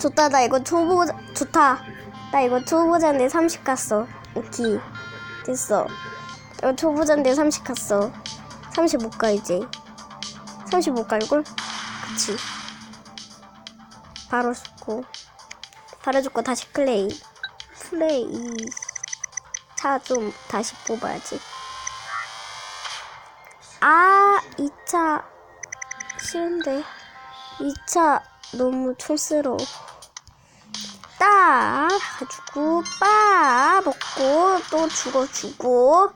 좋다 나 이거 초보 좋다. 나 이거 초보자인데 30 갔어. 오케이. 됐어. 이거 초보자인데 30 갔어. 30 못 가 이제. 30 못 갈걸? 그치. 바로 죽고. 바로 죽고 다시 플레이. 플레이. 차 좀 다시 뽑아야지. 아 2차. 쉬운데. 2차 너무 촌스러워 따 가지고 빠 먹고 또 죽어주고.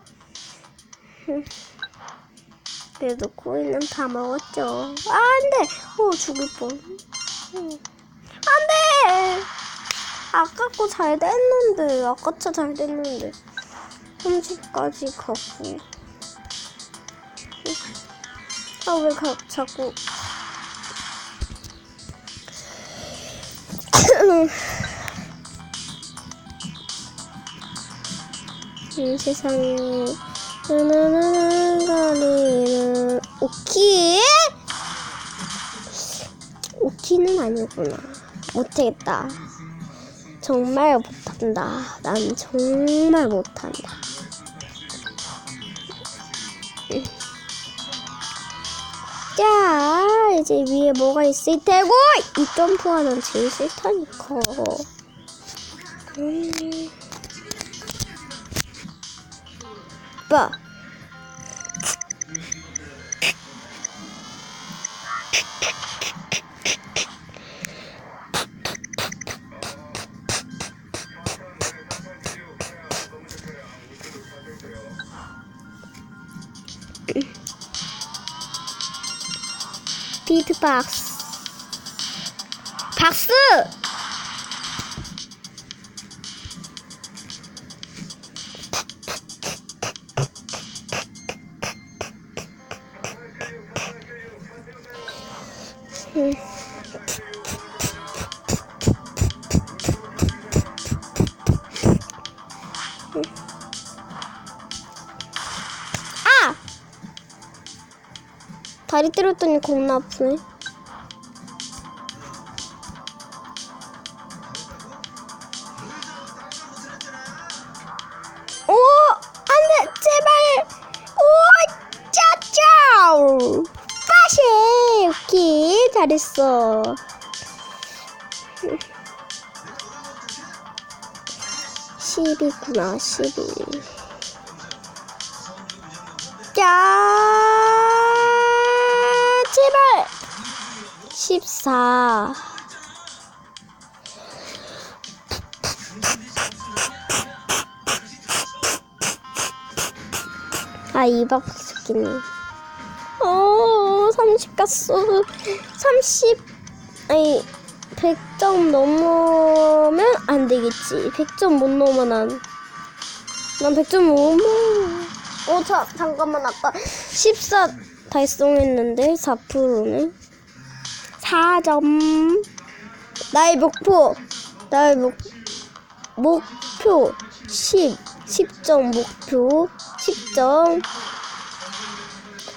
그래도 코인은 다 먹었죠. 아 안돼! 오 죽을 뻔. 음. 안돼! 거잘 됐는데 아까 차 잘 됐는데. 30까지 가고. 아 왜 자꾸 이 세상에 나나나나가리는 오키? 오키는 아니구나. 못하겠다. 정말 못한다. 난 정말 못한다. 자 이제 위에 뭐가 있을 테고 이 점프하면 제일 싫다니까. 음. 빠 비트박 아! 다리 때렸더니 겁나 아프네. 잘했어. 십이구나, 십이. 자, 제발! 십사. 아, 이박스 스키네. 어, 30 갔어. 30, 아니, 100점 넘으면 안 되겠지. 100점 못 넘으면 난, 난 100점 못 넘어. 어, 자, 잠깐만, 아까 14 달성했는데, 4%네. 4점. 나의 목표, 나의 목, 목표, 10, 10점 목표, 10점.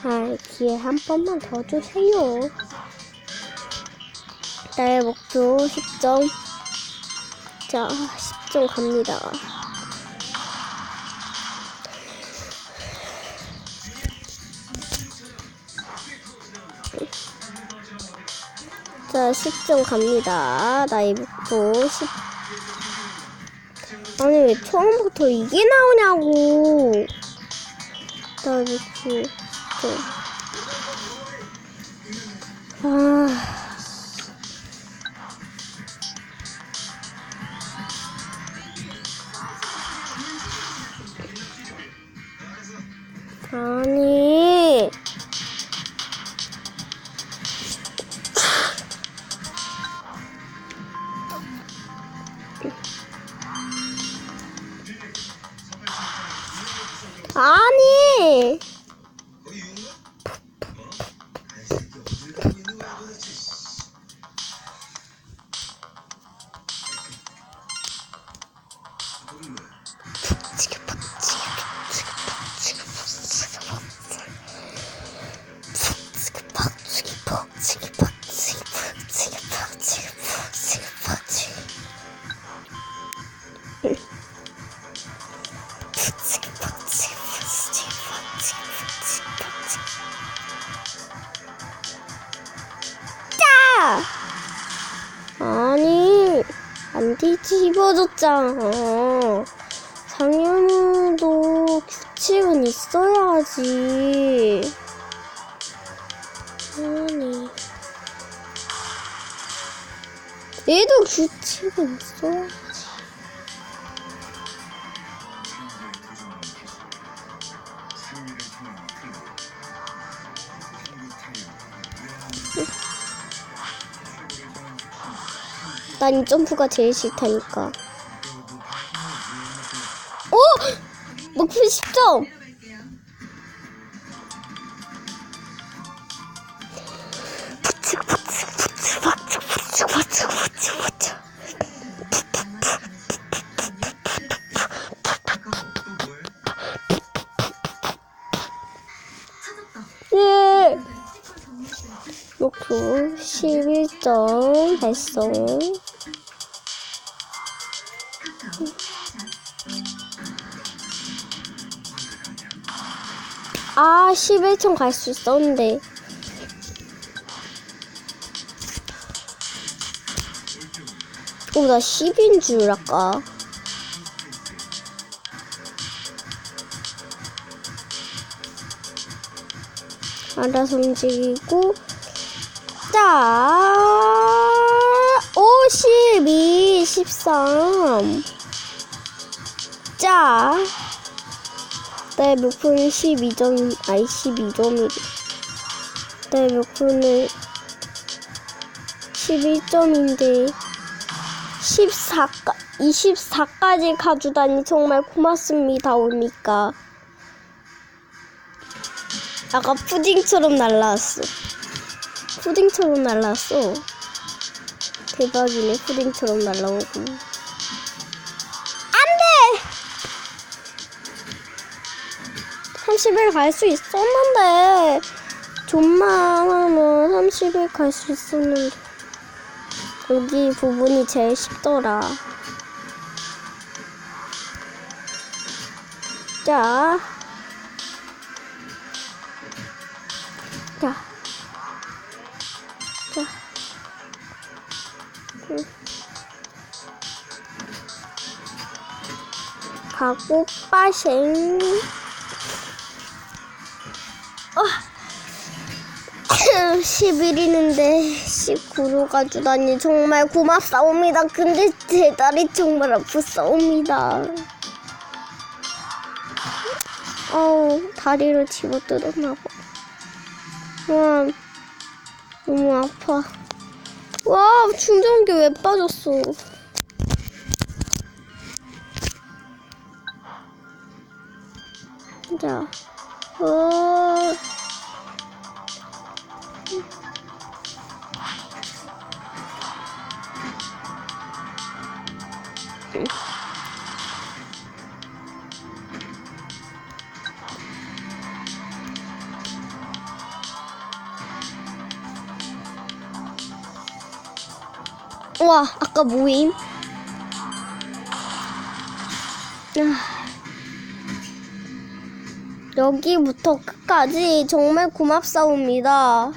아, 기회 한 번만 더 주세요. 나의 목표 10점. 자, 10점 갑니다. 자, 10점 갑니다. 나의 목표 10. 아니, 왜 처음부터 이게 나오냐고. 나의 목표 10점. 뒤집어졌잖아. 당연히도 규칙은 있어야지. 아니. 얘도 규칙은 있어야지. 난 이 점프가 제일 싫다니까. 오! 목표 10점! 부츠. 예! 목표 11점 달성. 11점 갈수 있었는데. 오, 나 10인 줄, 아까. 알아서 움직이고. 자, 52, 13. 자. 내 목표는 12점, 아니 12점이래. 내 목표는 11점인데 14까 24까지 가져다니 정말 고맙습니다. 오니까 아까 푸딩처럼 날라왔어. 푸딩처럼 날라왔어. 대박이네. 푸딩처럼 날라오고. 30일 갈수 있었는데 좀만 하면 30일 갈수 있었는데 여기 부분이 제일 쉽더라 자 자, 자, 음. 가고 빠생. 11일인데 19로 가져다니 정말 고맙사옵니다. 근데 제 다리 정말 아프사옵니다. 어 다리를 집어뜯었나 봐. 와, 너무 아파. 와, 충전기 왜 빠졌어? 자, 어. 와, 아까 모임? 아. 여기부터 끝까지 정말 고맙사옵니다.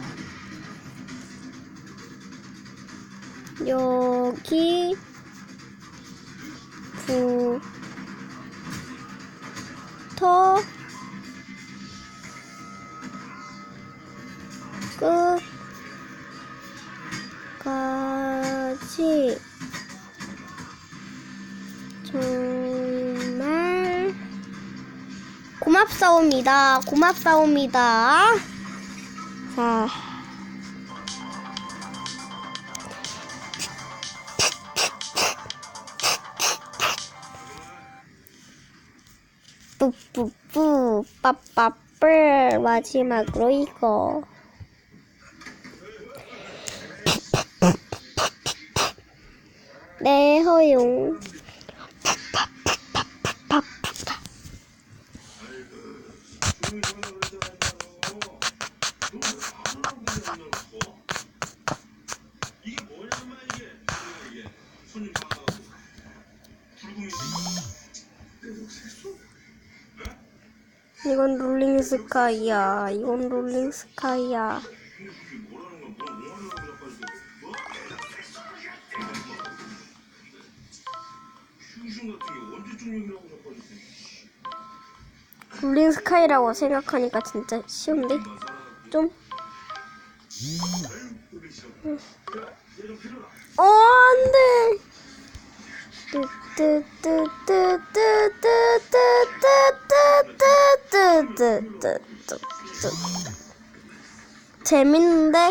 여기 부터 고맙사옵니다. 고맙사옵니다. 자. 뿌뿌뿌 빠빠뿔 마지막으로 이거 네 허용 이건 롤링 스카이야. 이건 롤링 스카이야. 같은 게 언제쯤 얘기하고 자빠졌어? 굴링 스카이라고 생각하니까 진짜 쉬운데? 좀? 어, 안 돼! 재밌는데?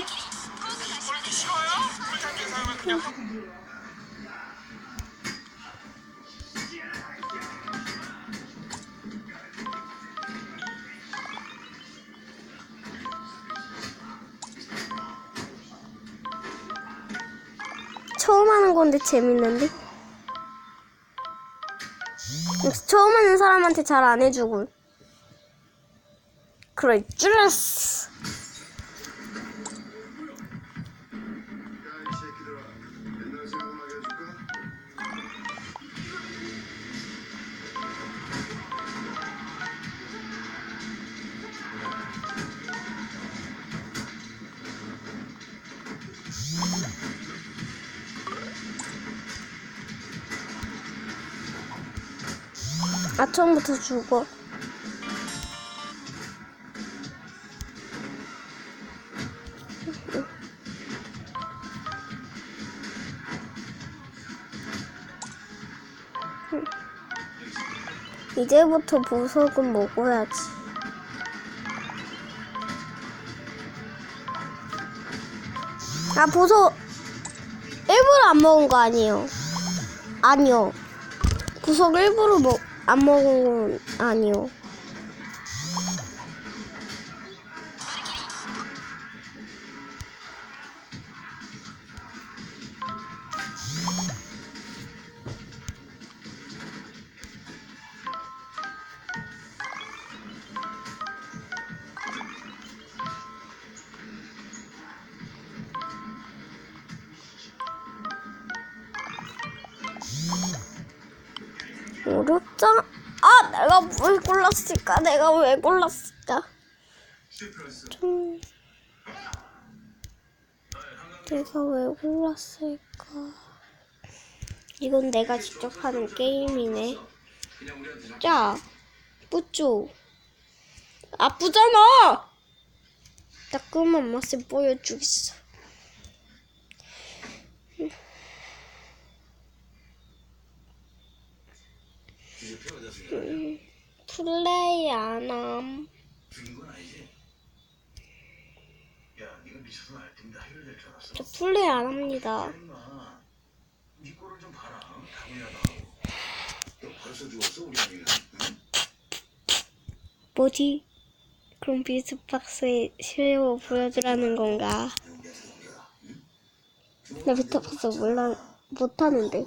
건데 재밌는데? 처음 하는 사람한테 잘 안 해주고 그럴 줄 알았어 처음부터 죽어. 이제부터 보석은 먹어야지. 나 보석 일부러 안 먹은 거 아니에요. 아니요. 보석 일부러 먹. 안 먹은 건 아니요. 어렵잖아. 아, 내가 뭘 골랐을까? 내가 왜 골랐을까? 좀... 내가 왜 골랐을까? 이건 내가 직접 하는 게임이네. 자, 뿌쭈. 아프잖아! 따끔한 맛을 보여주겠어. 음, 플레이 안 함. 저 플레이 안 합니다. 뭐지? 그럼 비트박스의 실력을 보여주라는 건가? 나비트박스 몰라 못하는데.